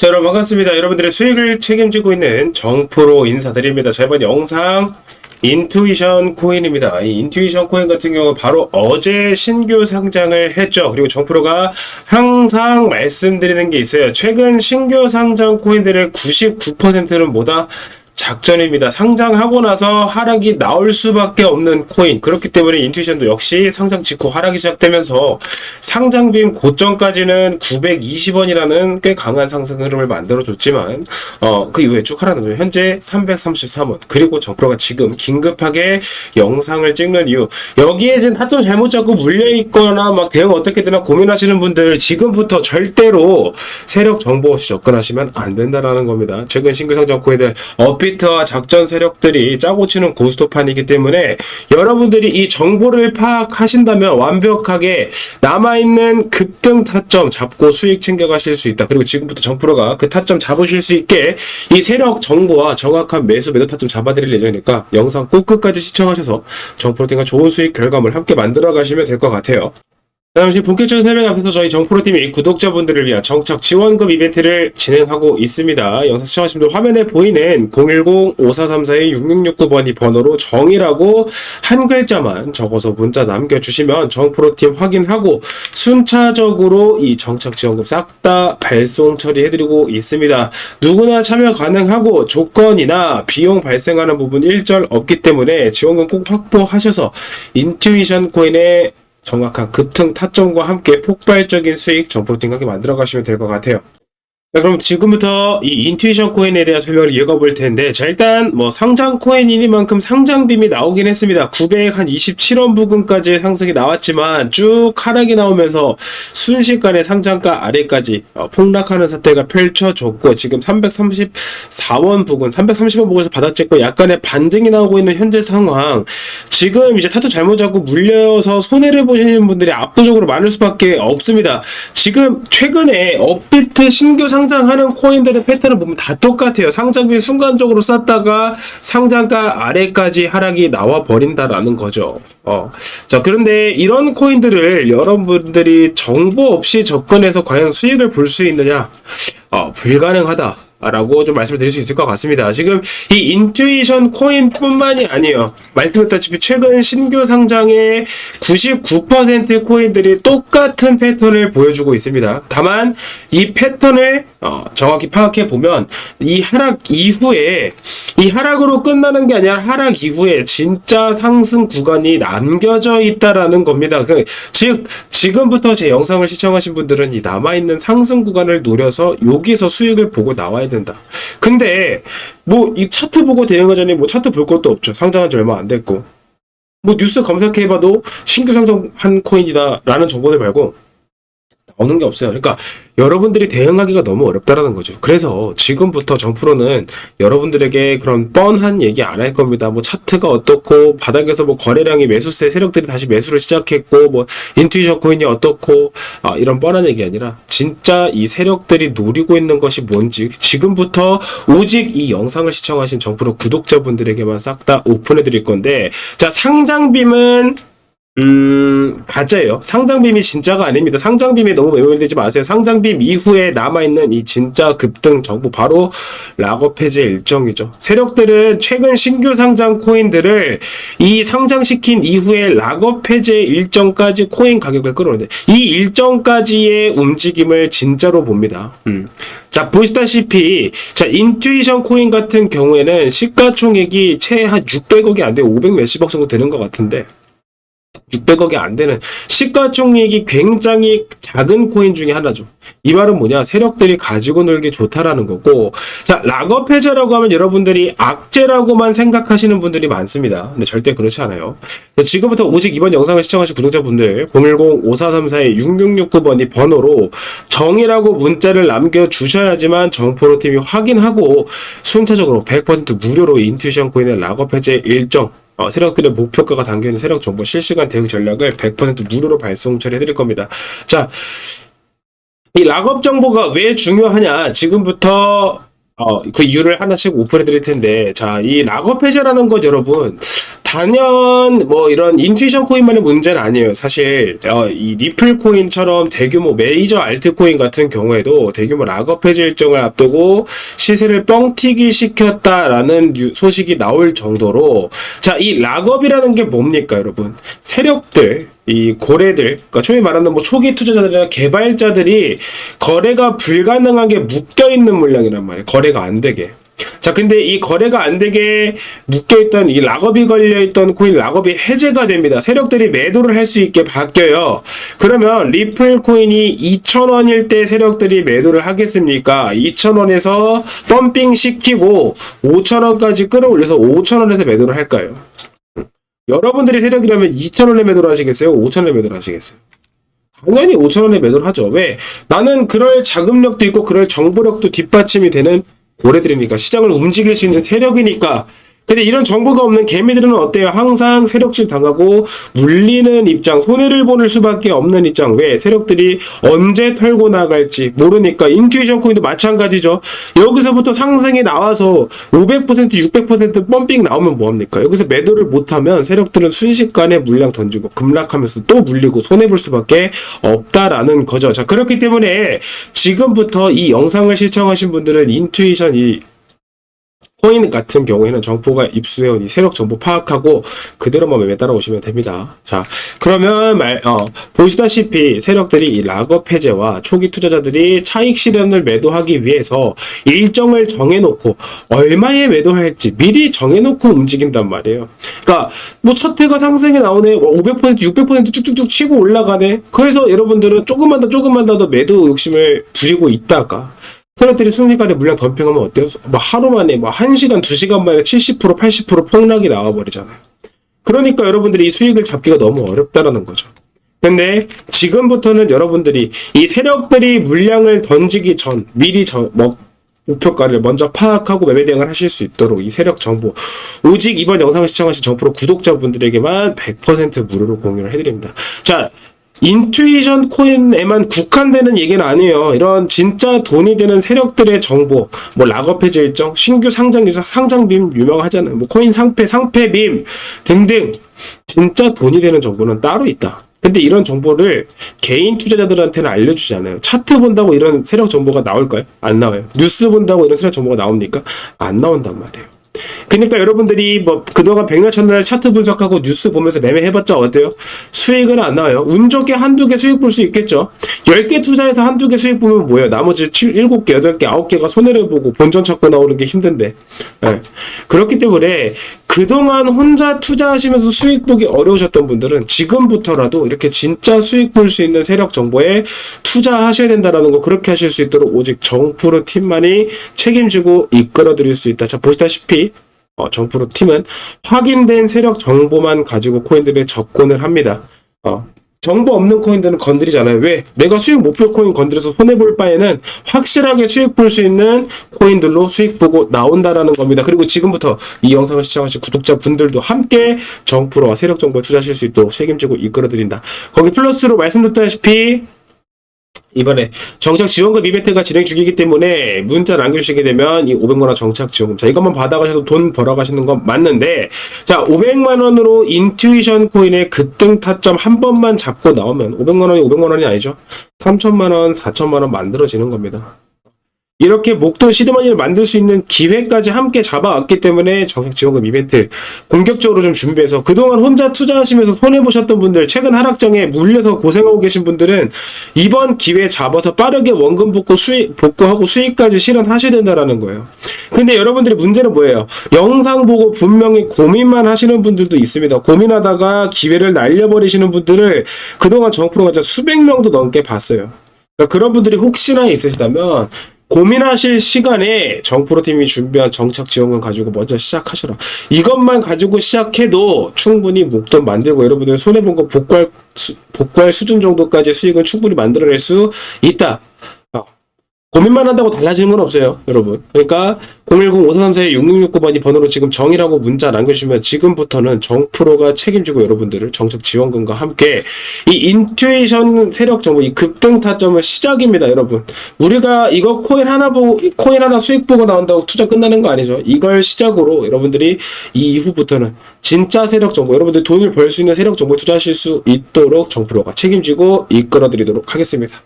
자, 여러분 반갑습니다. 여러분들의 수익을 책임지고 있는 정프로 인사드립니다. 자, 이번 영상 인투이션 코인입니다. 이 인투이션 코인 같은 경우 바로 어제 신규 상장을 했죠. 그리고 정프로가 항상 말씀드리는 게 있어요. 최근 신규 상장 코인들의 99%는 뭐다? 작전입니다. 상장하고 나서 하락이 나올 수밖에 없는 코인. 그렇기 때문에 인투이션도 역시 상장 직후 하락이 시작되면서 상장빔 고점까지는 920원이라는 꽤 강한 상승 흐름을 만들어줬지만 어, 그 이후에 쭉 거예요. 현재 333원. 그리고 정프로가 지금 긴급하게 영상을 찍는 이유. 여기에 지금 타점 잘못 잡고 물려 있거나 막 대응 어떻게 되나 고민하시는 분들 지금부터 절대로 세력 정보 없이 접근하시면 안 된다라는 겁니다. 최근 신규 상장 코인들 업비트와 작전 세력들이 짜고 치는 고스톱판이기 때문에 여러분들이 이 정보를 파악하신다면 완벽하게 남아있는 급등 타점 잡고 수익 챙겨가실 수 있다. 그리고 지금부터 정프로가 그 타점 잡으실 수 있게 이 세력 정보와 정확한 매수 매도 타점 잡아드릴 예정이니까 영상 꼭 끝까지 시청하셔서 정프로팀과 좋은 수익 결과물 함께 만들어 가시면 될 것 같아요. 잠시 본격적인 설명 앞서서 저희 정프로팀이 구독자분들을 위한 정착 지원금 이벤트를 진행하고 있습니다. 영상 시청하시는 분들 화면에 보이는 010-5434-6669번이 번호로 정이라고 한 글자만 적어서 문자 남겨주시면 정프로팀 확인하고 순차적으로 이 정착 지원금 싹 다 발송 처리해드리고 있습니다. 누구나 참여 가능하고 조건이나 비용 발생하는 부분 일절 없기 때문에 지원금 꼭 확보하셔서 인투이션 코인의 정확한 급등 타점과 함께 폭발적인 수익 정보팀 함께 만들어 가시면 될 것 같아요. 자, 그럼 지금부터 이 인투이션 코인에 대한 설명을 이어가 볼 텐데, 자, 일단 뭐 상장 코인이니만큼 상장빔이 나오긴 했습니다. 927원 부근까지 상승이 나왔지만 쭉 하락이 나오면서 순식간에 상장가 아래까지 어, 폭락하는 사태가 펼쳐졌고, 지금 334원 부근, 330원 부근에서 받아찍고 약간의 반등이 나오고 있는 현재 상황. 지금 이제 타점 잘못 잡고 물려서 손해를 보시는 분들이 압도적으로 많을 수밖에 없습니다. 지금 최근에 업비트 신규 상 장하는 코인들의 패턴을 보면 다 똑같아요. 상장비 순간적으로 쌌다가 상장가 아래까지 하락이 나와 버린다라는 거죠. 어. 자, 그런데 이런 코인들을 여러분들이 정보 없이 접근해서 과연 수익을 볼 수 있느냐? 어, 불가능하다. 라고 좀 말씀을 드릴 수 있을 것 같습니다. 지금 이 인투이션 코인뿐만이 아니에요. 말씀드렸다시피 최근 신규 상장의 99% 코인들이 똑같은 패턴을 보여주고 있습니다. 다만 이 패턴을 어, 정확히 파악해 보면 이 하락 이후에 이 하락으로 끝나는 게 아니라 하락 이후에 진짜 상승 구간이 남겨져 있다라는 겁니다. 그, 즉 지금부터 제 영상을 시청하신 분들은 이 남아 있는 상승 구간을 노려서 여기서 수익을 보고 나와야 된다. 근데 뭐 이 차트 보고 대응하자니 뭐 차트 볼 것도 없죠. 상장한 지 얼마 안 됐고. 뭐 뉴스 검색해봐도 신규 상장한 코인이다라는 정보들 말고 나오는 게 없어요. 그러니까 여러분들이 대응하기가 너무 어렵다라는 거죠. 그래서 지금부터 정프로는 여러분들에게 그런 뻔한 얘기 안 할 겁니다. 뭐 차트가 어떻고 바닥에서 뭐 거래량이 매수세 세력들이 다시 매수를 시작했고 뭐 인투이션 코인이 어떻고 아, 이런 뻔한 얘기 아니라 진짜 이 세력들이 노리고 있는 것이 뭔지 지금부터 오직 이 영상을 시청하신 정프로 구독자분들에게만 싹 다 오픈해 드릴 건데 자 상장빔은 음, 가짜예요. 상장빔이 진짜가 아닙니다. 상장빔에 너무 매몰되지 마세요. 상장빔 이후에 남아있는 이 진짜 급등 정보, 바로 락업 해제 일정이죠. 세력들은 최근 신규 상장 코인들을 이 상장시킨 이후에 락업 해제 일정까지 코인 가격을 끌어오는데, 이 일정까지의 움직임을 진짜로 봅니다. 음. 자, 보시다시피, 자, 인투이션 코인 같은 경우에는 시가총액이 채한 600억이 안 돼, 500 몇십억 정도 되는 것 같은데, 600억이 안 되는 시가총액이 굉장히 작은 코인 중에 하나죠. 이 말은 뭐냐? 세력들이 가지고 놀기 좋다라는 거고, 자, 락업 해제라고 하면 여러분들이 악재라고만 생각하시는 분들이 많습니다. 근데 절대 그렇지 않아요. 자, 지금부터 오직 이번 영상을 시청하신 구독자분들, 010-5434-6669번이 번호로 정이라고 문자를 남겨주셔야지만 정프로팀이 확인하고 순차적으로 100% 무료로 인투이션 코인의 락업 해제 일정, 어, 세력들의 목표가가 담겨 있는 세력 정보 실시간 대응 전략을 100% 무료로 발송 처리해드릴 겁니다. 자, 이 락업 정보가 왜 중요하냐? 지금부터 어, 그 이유를 하나씩 오픈해 드릴 텐데, 자, 이 락업 해제라는 것 여러분, 단연 뭐 이런 인투이션 코인만의 문제는 아니에요. 사실 어, 이 리플 코인처럼 대규모 메이저 알트코인 같은 경우에도 대규모 락업 해제 일정을 앞두고 시세를 뻥튀기 시켰다라는 뉴- 소식이 나올 정도로 자 이 락업이라는 게 뭡니까 여러분 세력들 이 고래들, 그러니까 초기 말하는 뭐 초기 투자자들이나 개발자들이 거래가 불가능하게 묶여 있는 물량이란 말이에요. 거래가 안 되게. 자, 근데 이 거래가 안 되게 묶여있던 이 락업이 걸려있던 코인 락업이 해제가 됩니다. 세력들이 매도를 할 수 있게 바뀌어요. 그러면 리플 코인이 2,000원일 때 세력들이 매도를 하겠습니까? 2,000원에서 펌핑 시키고 5,000원까지 끌어올려서 5,000원에서 매도를 할까요? 여러분들이 세력이라면 2,000원에 매도를 하시겠어요? 5,000원에 매도를 하시겠어요? 당연히 5,000원에 매도를 하죠. 왜? 나는 그럴 자금력도 있고 그럴 정보력도 뒷받침이 되는 고래들이니까? 시장을 움직일 수 있는 세력이니까 근데 이런 정보가 없는 개미들은 어때요? 항상 세력질 당하고 물리는 입장, 손해를 보는 수밖에 없는 입장. 왜? 세력들이 언제 털고 나갈지 모르니까 인투이션 코인도 마찬가지죠. 여기서부터 상승이 나와서 500%, 600% 펌핑 나오면 뭐합니까? 여기서 매도를 못하면 세력들은 순식간에 물량 던지고 급락하면서 또 물리고 손해볼 수밖에 없다라는 거죠. 자, 그렇기 때문에 지금부터 이 영상을 시청하신 분들은 인투이션 이 코인 같은 경우에는 정부가 입수해온 이 세력 정보 파악하고 그대로만 매매 따라오시면 됩니다. 자, 그러면 말, 어, 보시다시피 세력들이 이 락업 해제와 초기 투자자들이 차익 실현을 매도하기 위해서 일정을 정해놓고 얼마에 매도할지 미리 정해놓고 움직인단 말이에요. 그러니까 뭐 차트가 상승이 나오네, 500% 600% 쭉쭉쭉 치고 올라가네. 그래서 여러분들은 조금만 더 조금만 더 매도 욕심을 부리고 있다가 세력들이 순식간에 물량 덤핑하면 어때요? 뭐 하루 만에 뭐 1시간, 2시간 만에 70%, 80% 폭락이 나와버리잖아요. 그러니까 여러분들이 이 수익을 잡기가 너무 어렵다라는 거죠. 근데 지금부터는 여러분들이 이 세력들이 물량을 던지기 전 미리 저, 뭐 목표가를 먼저 파악하고 매매 대응을 하실 수 있도록 이 세력 정보 오직 이번 영상을 시청하신 정프로 구독자분들에게만 100% 무료로 공유를 해드립니다. 자 인투이션 코인에만 국한되는 얘기는 아니에요. 이런 진짜 돈이 되는 세력들의 정보, 뭐 락업 해제 일정, 신규 상장 일정, 상장빔 유명하잖아요. 뭐 코인 상패, 상패빔 등등 진짜 돈이 되는 정보는 따로 있다. 근데 이런 정보를 개인 투자자들한테는 알려주지 않아요. 차트 본다고 이런 세력 정보가 나올까요? 안 나와요. 뉴스 본다고 이런 세력 정보가 나옵니까? 안 나온단 말이에요. 그러니까 여러분들이 뭐 그동안 백날 첫날 차트 분석하고 뉴스 보면서 매매해봤자 어때요? 수익은 안 나와요. 운 좋게 한두 개 수익 볼 수 있겠죠. 10개 투자해서 한두 개 수익 보면 뭐예요? 나머지 7, 7개, 8개, 9개가 손해를 보고 본전 찾고 나오는 게 힘든데. 예. 그렇기 때문에 그동안 혼자 투자하시면서 수익 보기 어려우셨던 분들은 지금부터라도 이렇게 진짜 수익 볼 수 있는 세력 정보에 투자하셔야 된다라는 거 그렇게 하실 수 있도록 오직 정프로 팀만이 책임지고 이끌어 드릴 수 있다. 자, 보시다시피 어, 정프로 팀은 확인된 세력 정보만 가지고 코인들에 접근을 합니다. 어, 정보 없는 코인들은 건드리잖아요. 왜? 내가 수익 목표 코인 건드려서 손해볼 바에는 확실하게 수익 볼 수 있는 코인들로 수익 보고 나온다라는 겁니다. 그리고 지금부터 이 영상을 시청하신 구독자분들도 함께 정프로와 세력 정보에 투자하실 수 있도록 책임지고 이끌어드린다. 거기 플러스로 말씀드렸다시피 이번에 정착 지원금 이벤트가 진행 중이기 때문에 문자 남겨주시게 되면 이 500만 원 정착 지원금. 자, 이것만 받아가셔도 돈 벌어가시는 건 맞는데, 자, 500만 원으로 인투이션 코인의 급등 타점 한 번만 잡고 나오면 500만 원이 500만 원이 아니죠. 3천만 원, 4천만 원 만들어지는 겁니다. 이렇게 목돈 시드머니를 만들 수 있는 기회까지 함께 잡아왔기 때문에 정책 지원금 이벤트 공격적으로 좀 준비해서 그동안 혼자 투자하시면서 손해보셨던 분들 최근 하락장에 물려서 고생하고 계신 분들은 이번 기회 잡아서 빠르게 원금 복구 수익, 복구하고 수익까지 실현하셔야 된다라는 거예요. 근데 여러분들의 문제는 뭐예요? 영상 보고 분명히 고민만 하시는 분들도 있습니다. 고민하다가 기회를 날려버리시는 분들을 그동안 정프로가 수백 명도 넘게 봤어요. 그러니까 그런 분들이 혹시나 있으시다면 고민하실 시간에 정프로팀이 준비한 정착 지원금 가지고 먼저 시작하셔라. 이것만 가지고 시작해도 충분히 목돈 만들고 여러분들 손해본 거 복구할, 수, 복구할 수준 정도까지 수익은 충분히 만들어낼 수 있다. 고민만 한다고 달라지는 건 없어요, 여러분. 그러니까 010-5334-6669번이 번호로 지금 정이라고 문자 남겨주시면 지금부터는 정프로가 책임지고 여러분들을 정책 지원금과 함께 이 인투에이션 세력 정보, 이 급등 타점은 시작입니다, 여러분. 우리가 이거 코인 하나 보고, 코인 하나 수익 보고 나온다고 투자 끝나는 거 아니죠. 이걸 시작으로 여러분들이 이 이후부터는 진짜 세력 정보, 여러분들 돈을 벌 수 있는 세력 정보에 투자하실 수 있도록 정프로가 책임지고 이끌어드리도록 하겠습니다.